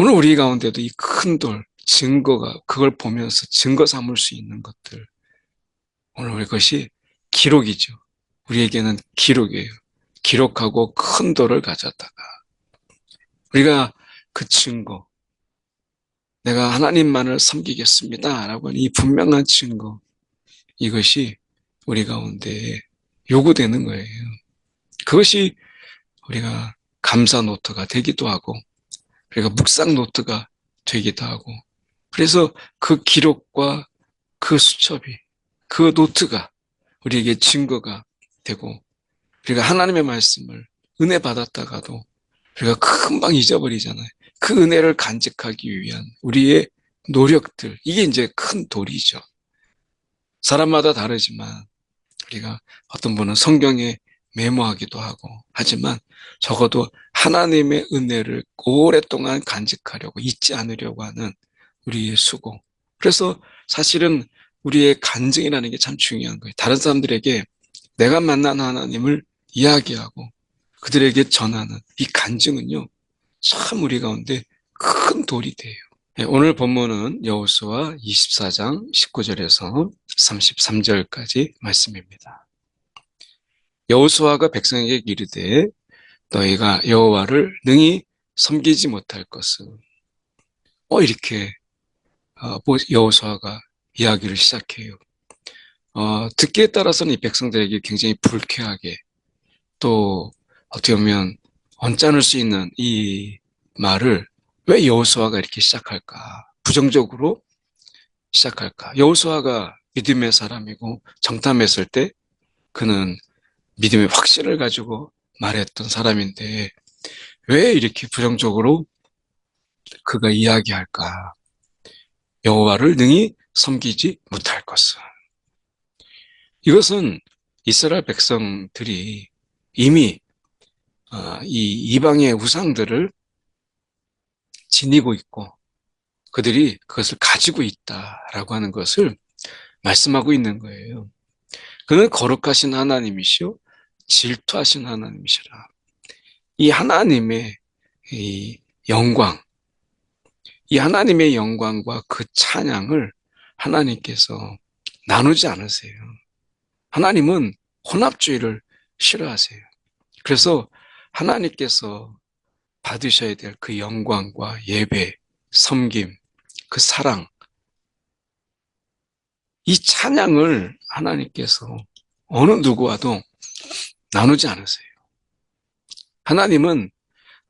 오늘 우리 가운데도 이 큰 돌, 증거가, 그걸 보면서 증거 삼을 수 있는 것들. 오늘 그것이 기록이죠. 우리에게는 기록이에요. 기록하고 큰 돌을 가졌다가. 우리가 그 증거, 내가 하나님만을 섬기겠습니다. 라고 하는 이 분명한 증거, 이것이 우리 가운데 요구되는 거예요. 그것이 우리가 감사 노트가 되기도 하고, 우리가 묵상 노트가 되기도 하고, 그래서 그 기록과 그 수첩이, 그 노트가 우리에게 증거가 되고, 우리가 하나님의 말씀을 은혜 받았다가도 우리가 금방 잊어버리잖아요. 그 은혜를 간직하기 위한 우리의 노력들, 이게 이제 큰 돌이죠. 사람마다 다르지만 우리가 어떤 분은 성경에 메모하기도 하고 하지만 적어도 하나님의 은혜를 오랫동안 간직하려고 잊지 않으려고 하는 우리의 수고. 그래서 사실은 우리의 간증이라는 게 참 중요한 거예요. 다른 사람들에게 내가 만난 하나님을 이야기하고 그들에게 전하는 이 간증은요. 참 우리 가운데 큰 돌이 돼요. 네, 오늘 본문은 여호수아 24장 19절에서 33절까지 말씀입니다. 여호수아가 백성에게 이르되 너희가 여호와를 능히 섬기지 못할 것은 어 이렇게 어, 여호수아가 이야기를 시작해요. 어, 듣기에 따라서는 이 백성들에게 굉장히 불쾌하게 또 어떻게 보면 언짢을 수 있는 이 말을 왜 여호수아가 이렇게 시작할까? 부정적으로 시작할까? 여호수아가 믿음의 사람이고 정탐했을 때 그는 믿음의 확신을 가지고 말했던 사람인데 왜 이렇게 부정적으로 그가 이야기할까? 여호와를 능히 섬기지 못할 것은 이것은 이스라엘 백성들이 이미 어, 이 이방의 우상들을 지니고 있고 그들이 그것을 가지고 있다라고 하는 것을 말씀하고 있는 거예요. 그는 거룩하신 하나님이시오 질투하신 하나님이시라. 이 하나님의 이 영광, 이 하나님의 영광과 그 찬양을 하나님께서 나누지 않으세요. 하나님은 혼합주의를 싫어하세요. 그래서 하나님께서 받으셔야 될 그 영광과 예배, 섬김, 그 사랑, 이 찬양을 하나님께서 어느 누구와도 나누지 않으세요. 하나님은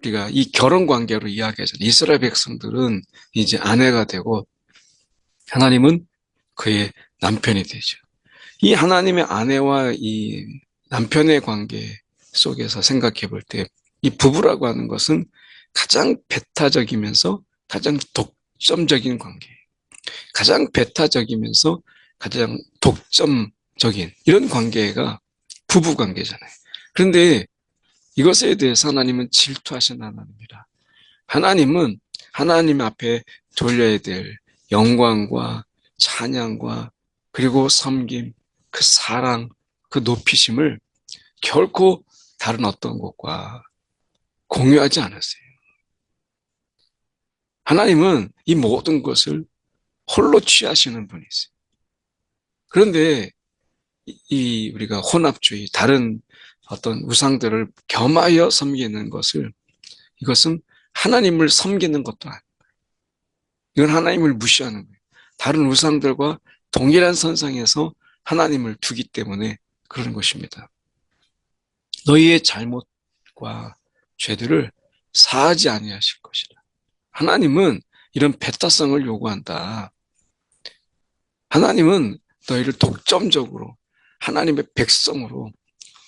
우리가 이 결혼 관계로 이야기하잖아요. 이스라엘 백성들은 이제 아내가 되고 하나님은 그의 남편이 되죠. 이 하나님의 아내와 이 남편의 관계 속에서 생각해 볼 때 이 부부라고 하는 것은 가장 배타적이면서 가장 독점적인 관계예요. 가장 배타적이면서 가장 독점적인 이런 관계가 부부 관계잖아요. 그런데 이것에 대해서 하나님은 질투하신 하나님이라. 하나님은 하나님 앞에 돌려야 될 영광과 찬양과 그리고 섬김, 그 사랑, 그 높이심을 결코 다른 어떤 것과 공유하지 않았어요. 하나님은 이 모든 것을 홀로 취하시는 분이세요. 그런데 이 우리가 혼합주의, 다른 어떤 우상들을 겸하여 섬기는 것을 이것은 하나님을 섬기는 것도 아니에요. 이건 하나님을 무시하는 거예요. 다른 우상들과 동일한 선상에서 하나님을 두기 때문에 그러는 것입니다. 너희의 잘못과 죄들을 사하지 아니하실 것이라. 하나님은 이런 배타성을 요구한다. 하나님은 너희를 독점적으로 하나님의 백성으로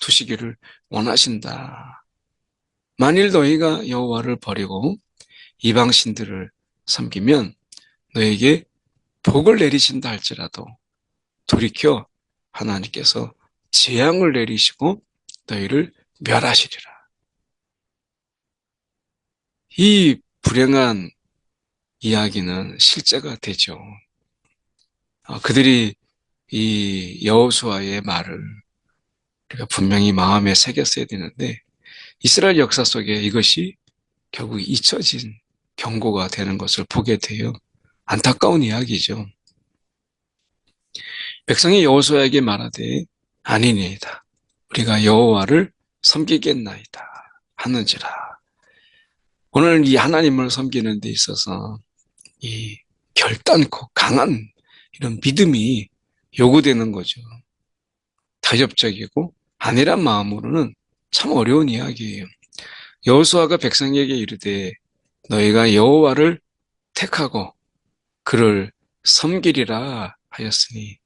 두시기를 원하신다. 만일 너희가 여호와를 버리고 이방 신들을 섬기면 너에게 복을 내리신다 할지라도 돌이켜 하나님께서 재앙을 내리시고 너희를 멸하시리라. 이 불행한 이야기는 실제가 되죠. 어, 그들이 이 여호수아의 말을 우리가 분명히 마음에 새겼어야 되는데 이스라엘 역사 속에 이것이 결국 잊혀진 경고가 되는 것을 보게 돼요. 안타까운 이야기죠. 백성이 여호수아에게 말하되 아니니이다. 우리가 여호와를 섬기겠나이다 하는지라. 오늘 이 하나님을 섬기는 데 있어서 이 결단코 강한 이런 믿음이 요구되는 거죠. 타협적이고 아니란 마음으로는 참 어려운 이야기예요. 여호수아가 백성에게 이르되 너희가 여호와를 택하고 그를 섬기리라 하였으니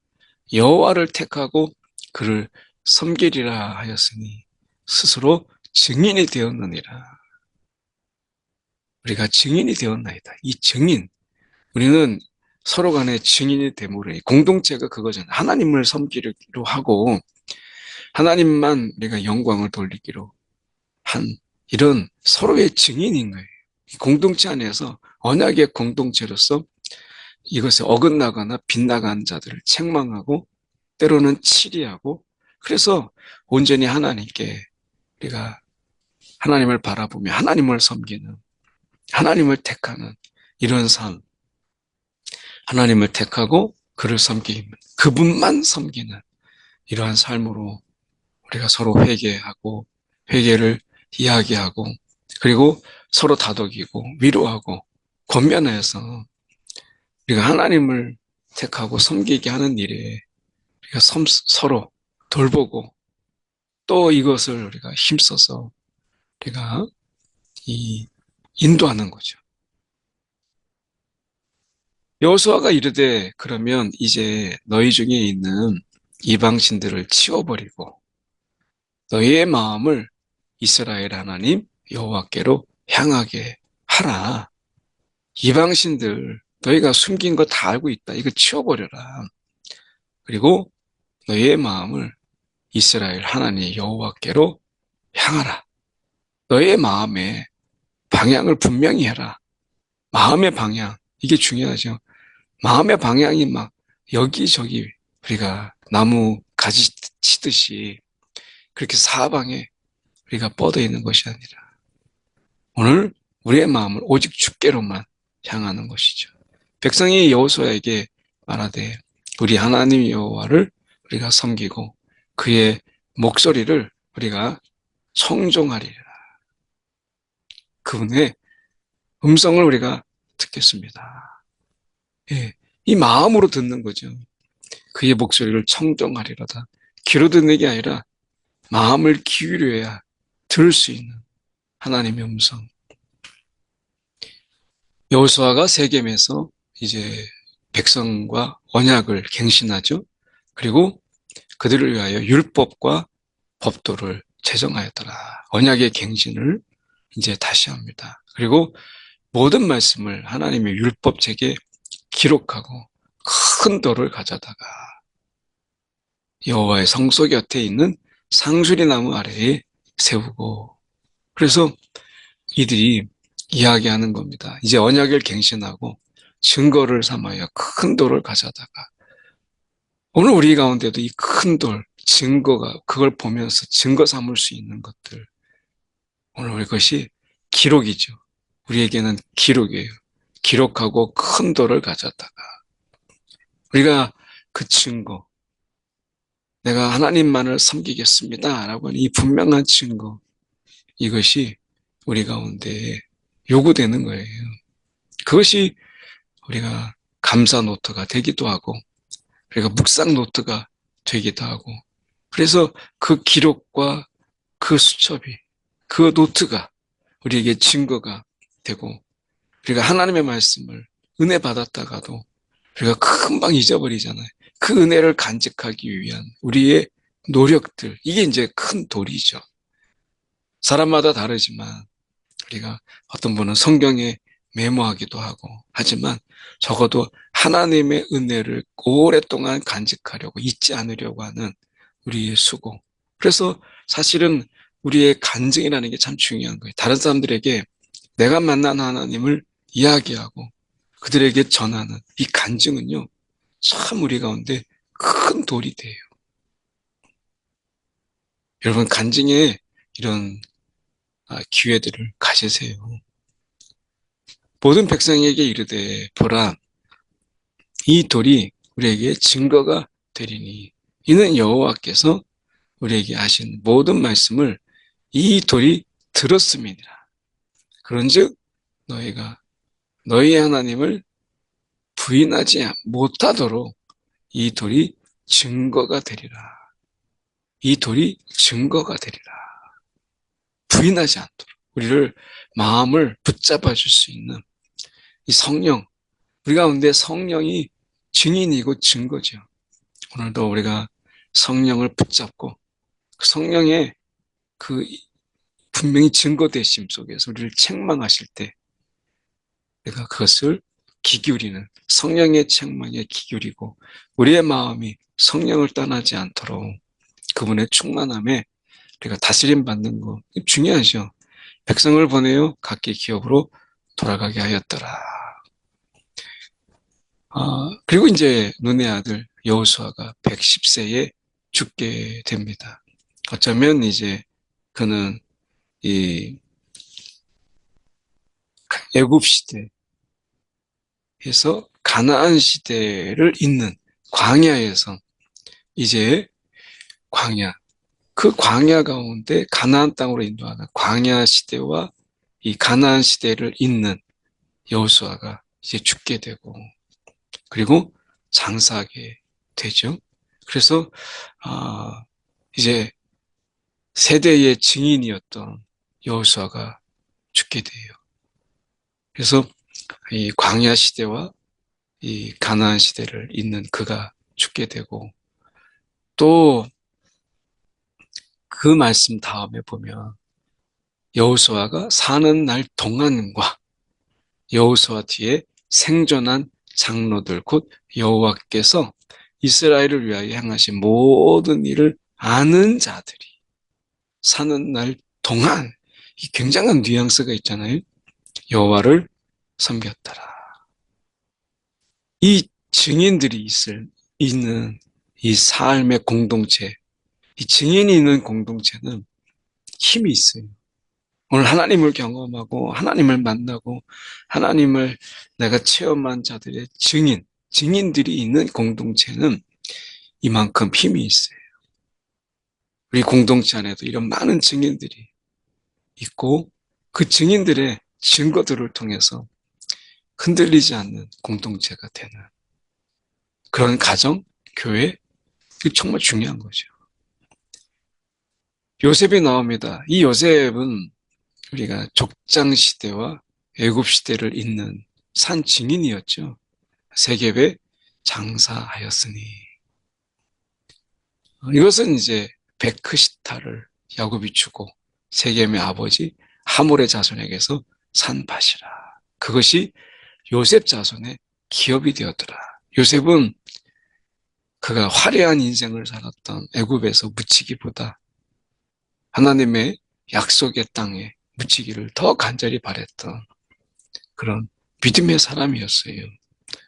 여호와를 택하고 그를 섬기리라 하였으니 스스로 증인이 되었느니라. 우리가 증인이 되었나이다. 이 증인, 우리는 서로 간에 증인이 되므로 공동체가 그거잖아요. 하나님을 섬기기로 하고 하나님만 우리가 영광을 돌리기로 한 이런 서로의 증인인 거예요. 공동체 안에서 언약의 공동체로서 이것에 어긋나거나 빗나간 자들을 책망하고 때로는 치리하고 그래서 온전히 하나님께 우리가 하나님을 바라보며 하나님을 섬기는 하나님을 택하는 이런 삶 하나님을 택하고 그를 섬기는 그분만 섬기는 이러한 삶으로 우리가 서로 회개하고 회개를 이야기하고 그리고 서로 다독이고 위로하고 권면해서 우리가 하나님을 택하고 섬기게 하는 일에 우리가 서로 돌보고 또 이것을 우리가 힘써서 우리가 이 인도하는 거죠. 여호수아가 이르되 그러면 이제 너희 중에 있는 이방신들을 치워버리고 너희의 마음을 이스라엘 하나님 여호와께로 향하게 하라. 이방신들 너희가 숨긴 거 다 알고 있다. 이거 치워버려라. 그리고 너희의 마음을 이스라엘 하나님 여호와께로 향하라. 너의 마음에 방향을 분명히 해라. 마음의 방향 이게 중요하죠. 마음의 방향이 막 여기저기 우리가 나무 가지 치듯이 그렇게 사방에 우리가 뻗어 있는 것이 아니라 오늘 우리의 마음을 오직 주께로만 향하는 것이죠. 백성이 여호수아에게 말하되 우리 하나님 여호와를 우리가 섬기고 그의 목소리를 우리가 청종하리라. 그분의 음성을 우리가 듣겠습니다. 예, 이 마음으로 듣는 거죠. 그의 목소리를 청정하리라다. 귀로 듣는 게 아니라 마음을 기울여야 들을 수 있는 하나님의 음성. 여호수아가 세겜에서 이제 백성과 언약을 갱신하죠. 그리고 그들을 위하여 율법과 법도를 제정하였더라. 언약의 갱신을 이제 다시 합니다. 그리고 모든 말씀을 하나님의 율법 책에 기록하고 큰 돌을 가져다가 여호와의 성소 곁에 있는 상수리 나무 아래에 세우고 그래서 이들이 이야기하는 겁니다. 이제 언약을 갱신하고 증거를 삼아야 큰 돌을 가져다가 오늘 우리 가운데도 이 큰 돌, 증거가 그걸 보면서 증거 삼을 수 있는 것들 오늘 이것이 기록이죠. 우리에게는 기록이에요. 기록하고 큰 돌을 가져다가 우리가 그 증거 내가 하나님만을 섬기겠습니다. 라고 하는 이 분명한 증거 이것이 우리 가운데 요구되는 거예요. 그것이 우리가 감사 노트가 되기도 하고 우리가 묵상 노트가 되기도 하고 그래서 그 기록과 그 수첩이 그 노트가 우리에게 증거가 되고 우리가 하나님의 말씀을 은혜 받았다가도 우리가 금방 잊어버리잖아요. 그 은혜를 간직하기 위한 우리의 노력들 이게 이제 큰 돌이죠. 사람마다 다르지만 우리가 어떤 분은 성경에 메모하기도 하고 하지만 적어도 하나님의 은혜를 오랫동안 간직하려고 잊지 않으려고 하는 우리의 수고. 그래서 사실은 우리의 간증이라는 게 참 중요한 거예요. 다른 사람들에게 내가 만난 하나님을 이야기하고 그들에게 전하는 이 간증은요, 참 우리 가운데 큰 돌이 돼요. 여러분, 간증에 이런 아, 기회들을 가지세요. 모든 백성에게 이르되 보라 이 돌이 우리에게 증거가 되리니 이는 여호와께서 우리에게 하신 모든 말씀을 이 돌이 들었음이니라. 그런즉 너희가 너희 하나님을 부인하지 못하도록 이 돌이 증거가 되리라. 이 돌이 증거가 되리라. 부인하지 않도록 우리를 마음을 붙잡아 줄 수 있는 이 성령 우리 가운데 성령이 증인이고 증거죠. 오늘도 우리가 성령을 붙잡고 그 성령의 그 분명히 증거되심 속에서 우리를 책망하실 때 내가 그것을 기울이는 성령의 책망에 기울이고 우리의 마음이 성령을 떠나지 않도록 그분의 충만함에 우리가 다스림 받는 거 중요하죠. 백성을 보내요 각기 기업으로 돌아가게 하였더라. 아, 그리고 이제 눈의 아들 여호수아가 110세에 죽게 됩니다. 어쩌면 이제 그는 이 애굽 시대에서 가나안 시대를 잇는 광야에서 이제 광야 그 광야 가운데 가나안 땅으로 인도하는 광야 시대와 이 가나안 시대를 잇는 여호수아가 이제 죽게 되고 그리고 장사하게 되죠. 그래서 아 이제 세대의 증인이었던 여호수아가 죽게 돼요. 그래서 이 광야 시대와 이 가나안 시대를 잇는 그가 죽게 되고 또 그 말씀 다음에 보면 여호수아가 사는 날 동안과 여호수아 뒤에 생존한 장로들 곧 여호와께서 이스라엘을 위하여 행하신 모든 일을 아는 자들이 사는 날 동안 이 굉장한 뉘앙스가 있잖아요. 여호와를 섬겼더라. 이 증인들이 있을 있는 이 삶의 공동체, 이 증인이 있는 공동체는 힘이 있어요. 오늘 하나님을 경험하고 하나님을 만나고 하나님을 내가 체험한 자들의 증인, 증인들이 있는 공동체는 이만큼 힘이 있어요. 우리 공동체 안에도 이런 많은 증인들이 있고 그 증인들의 증거들을 통해서 흔들리지 않는 공동체가 되는 그런 가정, 교회, 그 정말 중요한 거죠. 요셉이 나옵니다. 이 요셉은 우리가 족장 시대와 애굽 시대를 잇는 산 증인이었죠. 세계배 장사하였으니 이것은 이제 베크시타를 야곱이 주고 세겜의 아버지 하몰의 자손에게서 산 밭이라. 그것이 요셉 자손의 기업이 되었더라. 요셉은 그가 화려한 인생을 살았던 애굽에서 묻히기보다 하나님의 약속의 땅에 묻히기를 더 간절히 바랬던 그런 믿음의 사람이었어요.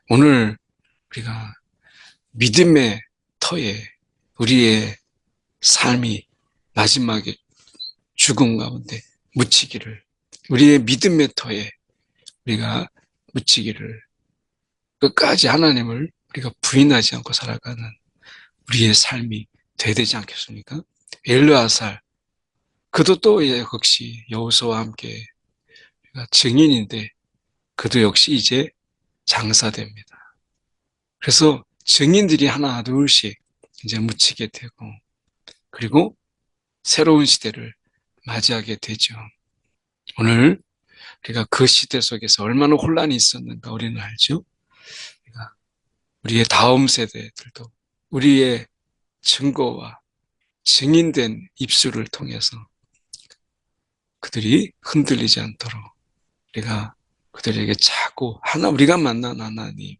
오늘 우리가 믿음의 터에 우리의 삶이 마지막에 죽음 가운데 묻히기를 우리의 믿음의 터에 우리가 묻히기를 끝까지 하나님을 우리가 부인하지 않고 살아가는 우리의 삶이 돼야 되지 않겠습니까? 엘르아살 그도 또 역시 여호수와 함께 증인인데 그도 역시 이제 장사됩니다. 그래서 증인들이 하나 둘씩 이제 묻히게 되고 그리고 새로운 시대를 맞이하게 되죠. 오늘 우리가 그 시대 속에서 얼마나 혼란이 있었는가 우리는 알죠. 우리의 다음 세대들도 우리의 증거와 증인된 입술을 통해서 그들이 흔들리지 않도록 우리가 그들에게 자꾸 하나 우리가 만난 하나님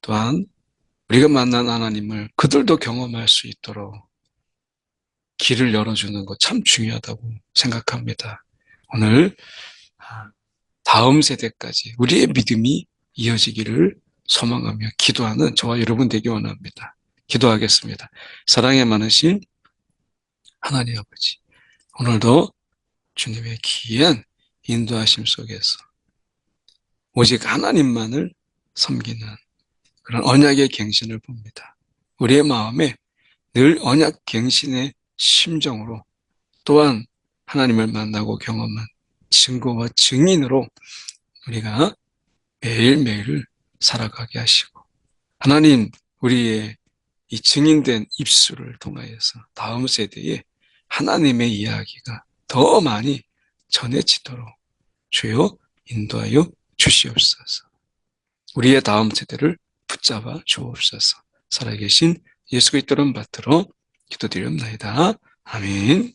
또한 우리가 만난 하나님을 그들도 경험할 수 있도록 길을 열어주는 것 참 중요하다고 생각합니다. 오늘 아, 다음 세대까지 우리의 믿음이 이어지기를 소망하며 기도하는 저와 여러분 되기 원합니다. 기도하겠습니다. 사랑에 많으신 하나님 아버지, 오늘도 주님의 귀한 인도하심 속에서 오직 하나님만을 섬기는 그런 언약의 갱신을 봅니다. 우리의 마음에 늘 언약 갱신의 심정으로 또한 하나님을 만나고 경험한 증거와 증인으로 우리가 매일매일 살아가게 하시고 하나님 우리의 이 증인된 입술을 통하여서 다음 세대에 하나님의 이야기가 더 많이 전해지도록 주여 인도하여 주시옵소서. 우리의 다음 세대를 붙잡아 주옵소서. 살아계신 예수 그리스도를 받들어 기도드립니다. 아멘.